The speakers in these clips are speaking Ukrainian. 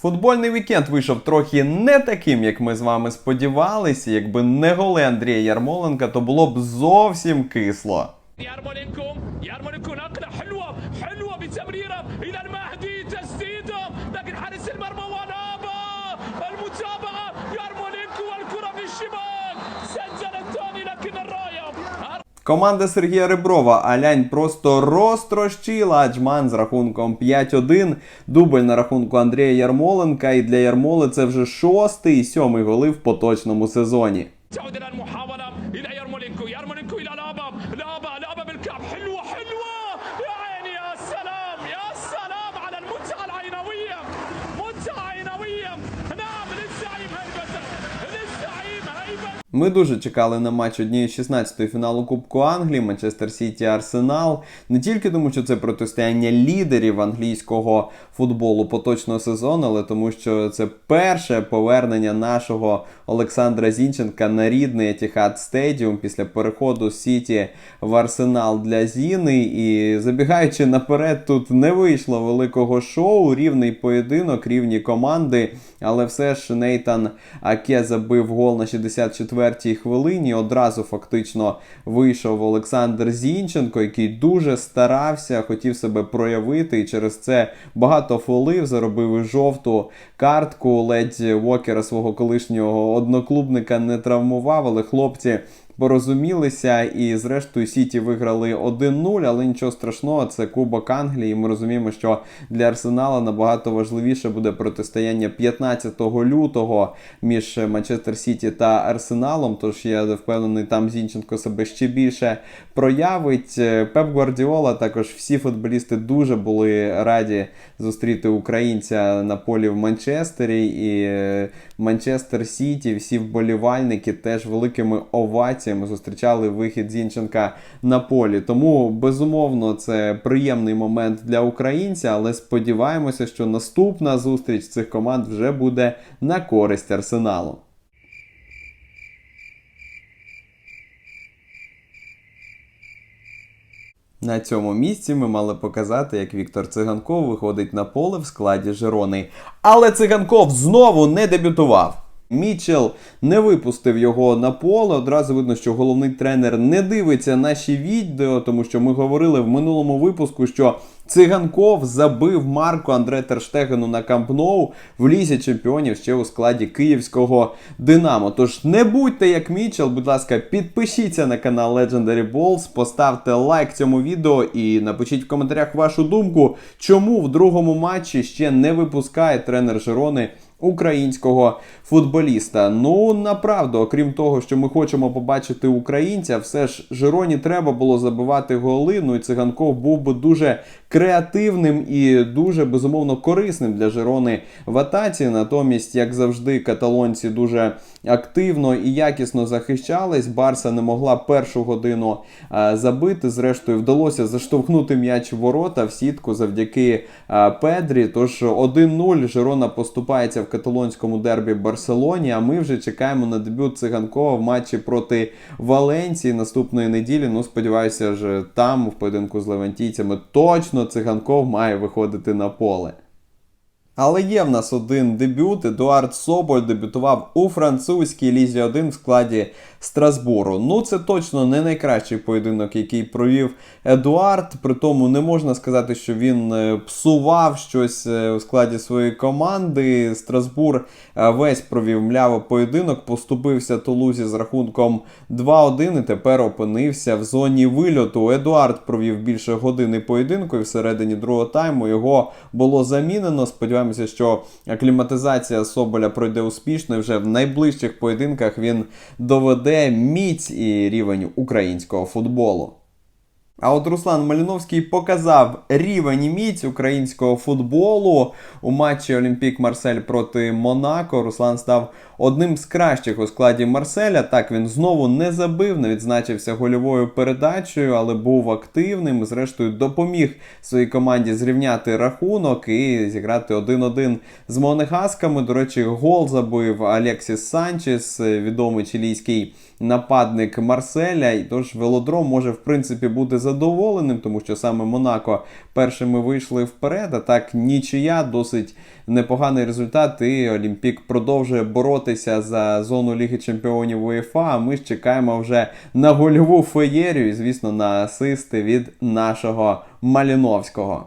Футбольний вікенд вийшов трохи не таким, як ми з вами сподівалися. Якби не голи Андрія Ярмоленка, то було б зовсім кисло. Ярмоленко, Ярмоленко, Команда Сергія Реброва Алянь просто розтрощила Аджман з рахунком 5-1. Дубль на рахунку Андрія Ярмоленка. І для Ярмоли це вже шостий і сьомий голи в поточному сезоні. Ми дуже чекали на матч однієї 16-ї фіналу Кубку Англії, Манчестер Сіті Арсенал. Не тільки тому, що це протистояння лідерів англійського футболу поточного сезону, але тому, що це перше повернення нашого Олександра Зінченка на рідний Етіхад Стедіум після переходу Сіті в Арсенал для Зіни. І забігаючи наперед, тут не вийшло великого шоу, рівний поєдинок, рівні команди. Але все ж Нейтан Аке забив гол на 64-й хвилині. Одразу фактично вийшов Олександр Зінченко, який дуже старався, хотів себе проявити, і через це багато фолив, заробив і жовту картку. Ледь Вокера свого колишнього одноклубника не травмував, але хлопці порозумілися і зрештою Сіті виграли 1-0, але нічого страшного, це Кубок Англії. Ми розуміємо, що для Арсенала набагато важливіше буде протистояння 15 лютого між Манчестер Сіті та Арсеналом. Тож я впевнений, там Зінченко себе ще більше проявить. Пеп Гвардіола, також всі футболісти дуже були раді зустріти українця на полі в Манчестері. І Манчестер Сіті, всі вболівальники теж великими оваціями зустрічали вихід Зінченка на полі. Тому безумовно це приємний момент для українця, але сподіваємося, що наступна зустріч цих команд вже буде на користь арсеналу. На цьому місці ми мали показати, як Віктор Циганков виходить на поле в складі Жирони. Але Циганков знову не дебютував. Мічел не випустив його на поле. Одразу видно, що головний тренер не дивиться наші відео, тому що ми говорили в минулому випуску, що Циганков забив Марку Андре Терштегену на Камп Ноу в лізі чемпіонів ще у складі київського Динамо. Тож не будьте як Мічел, будь ласка, підпишіться на канал Legendary Balls, поставте лайк цьому відео і напишіть в коментарях вашу думку, чому в другому матчі ще не випускає тренер Жирони українського футболіста. Ну, направду, окрім того, що ми хочемо побачити українця, все ж Жироні треба було забивати голи. Ну і циганков був би дуже креативним і дуже безумовно корисним для Жирони в атаці. Натомість, як завжди, каталонці дуже активно і якісно захищались. Барса не могла першу годину забити. Зрештою, вдалося заштовхнути м'яч в ворота в сітку завдяки Педрі. Тож 1-0 Жирона поступається в каталонському дербі Барселоні. А ми вже чекаємо на дебют циганкова в матчі проти Валенції наступної неділі. Ну, сподіваюся, що там в поєдинку з левантійцями точно циганков має виходити на поле. Але є в нас один дебют. Едуард Соболь дебютував у французькій лізі 1 в складі Страсбуру. Ну, це точно не найкращий поєдинок, який провів Едуард. При тому не можна сказати, що він е, псував щось е, у складі своєї команди. Страсбур е, весь провів мляво поєдинок, поступився Тулузі з рахунком 2-1 і тепер опинився в зоні вильоту. Едуард провів більше години поєдинку і всередині другого тайму його було замінено. Сподіваємося, що акліматизація Соболя пройде успішно і вже в найближчих поєдинках він доведе міць і рівень українського футболу. А от Руслан Маліновський показав рівень міць українського футболу у матчі Олімпік Марсель проти Монако. Руслан став одним з кращих у складі Марселя. Так він знову не забив, не відзначився гольовою передачею, але був активним. Зрештою, допоміг своїй команді зрівняти рахунок і зіграти 1-1 з Монегасками. До речі, гол забив Алексіс Санчес, відомий чилійський нападник Марселя. І тож велодром може в принципі бути задоволеним, тому що саме Монако першими вийшли вперед. А так нічия, досить непоганий результат. І Олімпік продовжує боротися за зону Ліги Чемпіонів УЄФА. А ми ж чекаємо вже на гольову феєрію і, звісно, на асисти від нашого Маліновського.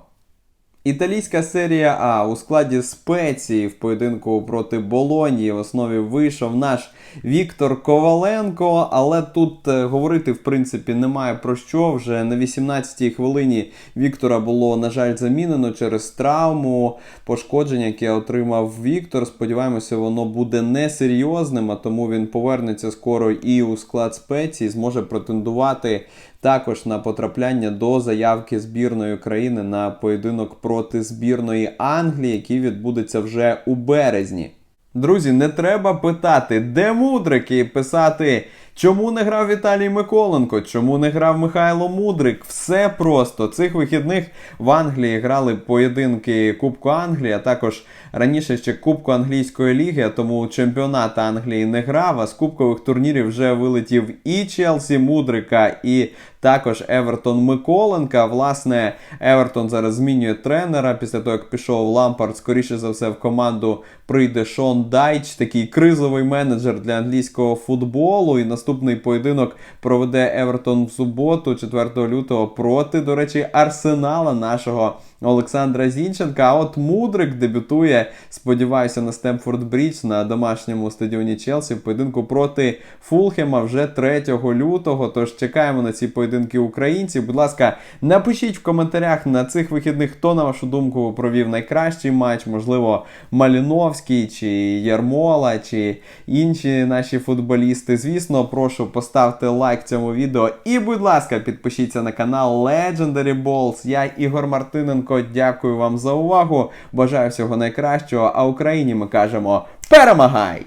Італійська серія А у складі спеції в поєдинку проти Болонії в основі вийшов наш Віктор Коваленко. Але тут е, говорити в принципі немає про що. Вже на 18-й хвилині Віктора було, на жаль, замінено через травму, пошкодження, яке отримав Віктор. Сподіваємося, воно буде несерйозним, а тому він повернеться скоро і у склад спеції, зможе претендувати також на потрапляння до заявки збірної країни на поєдинок проти збірної Англії, який відбудеться вже у березні. Друзі, не треба питати, де мудрики писати, чому не грав Віталій Миколенко, чому не грав Михайло Мудрик. Все просто. Цих вихідних в Англії грали поєдинки Кубку Англії, а також раніше ще Кубку англійської ліги, тому чемпіонат Англії не грав. А з кубкових турнірів вже вилетів і Челсі Мудрика, і також Евертон Миколенка. Власне, Евертон зараз змінює тренера після того, як пішов Лампард. Скоріше за все, в команду прийде Шон Дайч, такий кризовий менеджер для англійського футболу. І наступний поєдинок проведе Евертон в суботу, 4 лютого, проти, до речі, арсенала нашого. Олександра Зінченка. А от Мудрик дебютує, сподіваюся, на Стемфорд Брідж на домашньому стадіоні Челсі в поєдинку проти Фулхема вже 3 лютого. Тож чекаємо на ці поєдинки українців. Будь ласка, напишіть в коментарях на цих вихідних, хто, на вашу думку, провів найкращий матч, можливо, Маліновський чи Ярмола, чи інші наші футболісти. Звісно, прошу поставте лайк цьому відео. І, будь ласка, підпишіться на канал Legendary Balls. Я Ігор Мартиненко. Дякую вам за увагу. Бажаю всього найкращого. А Україні ми кажемо перемагай!